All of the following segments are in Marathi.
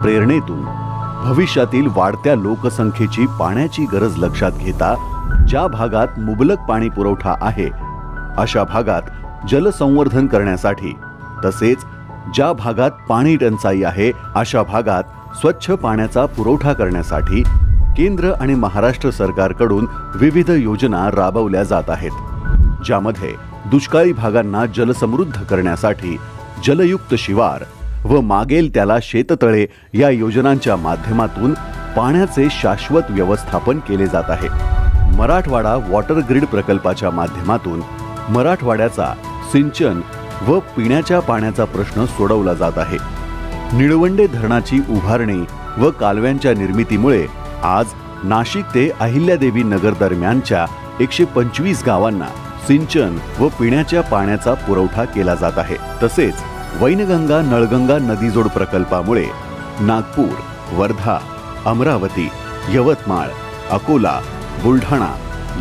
प्रेरणेतून. भविष्यातील वाढत्या लोकसंख्येची पाण्याची गरज लक्षात घेता ज्या भागात मुबलक पाणी पुरवठा आहे अशा भागात जलसंवर्धन करण्यासाठी तसेच ज्या भागात पाणी टंचाई आहे अशा भागात स्वच्छ पाण्याचा पुरवठा करण्यासाठी केंद्र आणि महाराष्ट्र सरकारकडून विविध योजना राबवल्या जात आहेत ज्यामध्ये दुष्काळी भागांना जलसमृद्ध करण्यासाठी जलयुक्त शिवार व मागेल त्याला शेततळे या योजनांच्या माध्यमातून पाण्याचे शाश्वत व्यवस्थापन केले जात आहे. मराठवाडा वॉटर ग्रीड प्रकल्पाच्या माध्यमातून मराठवाड्याचा सिंचन व पिण्याच्या पाण्याचा प्रश्न सोडवला जात आहे. निळवंडे धरणाची उभारणी व कालव्यांच्या निर्मितीमुळे आज नाशिक ते अहिल्यादेवी नगर दरम्यानच्या एकशे पंचवीस गावांना सिंचन व पिण्याच्या पाण्याचा पुरवठा केला जात आहे. तसेच वैनगंगा नळगंगा नदीजोड प्रकल्पामुळे नागपूर वर्धा अमरावती यवतमाळ अकोला बुलढाणा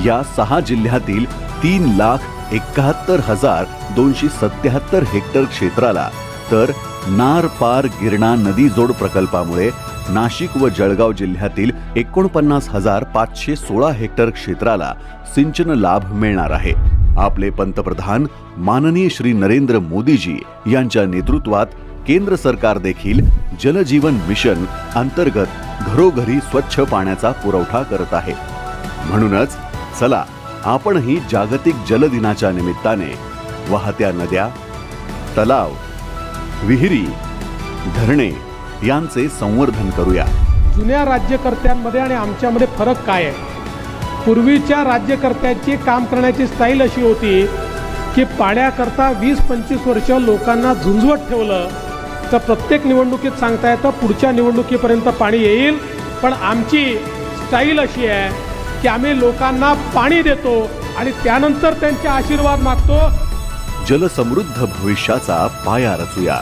या सहा जिल्ह्यातील तीन लाख एकाहत्तर हजार दोनशे सत्याहत्तर हेक्टर क्षेत्राला तर नार पार गिरणा नदी जोड प्रकल्पामुळे नाशिक व जळगाव जिल्ह्यातील एकोणपन्नास हजार पाचशे सोळा हेक्टर क्षेत्राला सिंचन लाभ मिळणार आहे. आपले पंतप्रधान माननीय श्री नरेंद्र मोदीजी यांच्या नेतृत्वात केंद्र सरकार देखील जलजीवन मिशन अंतर्गत घरोघरी स्वच्छ पाण्याचा पुरवठा करत आहे. म्हणूनच चला आपणही जागतिक जल दिनाच्या निमित्ताने वाहत्या नद्या तलाव विहिरी धरणे यांचे संवर्धन करूया. जुन्या राज्यकर्त्यांमध्ये आणि आमच्यामध्ये फरक काय आहे? पूर्वीच्या राज्यकर्त्यांची काम करण्याची स्टाईल अशी होती की पाण्याकरता वीस पंचवीस वर्ष लोकांना झुंजवत ठेवलं. तर प्रत्येक निवडणुकीत सांगता येतं पुढच्या निवडणुकीपर्यंत पाणी येईल. पण आमची स्टाईल अशी आहे की आम्ही लोकांना पाणी देतो आणि त्यानंतर त्यांचे आशीर्वाद मागतो. जलसमृद्ध भविष्याचा पाया रचूया.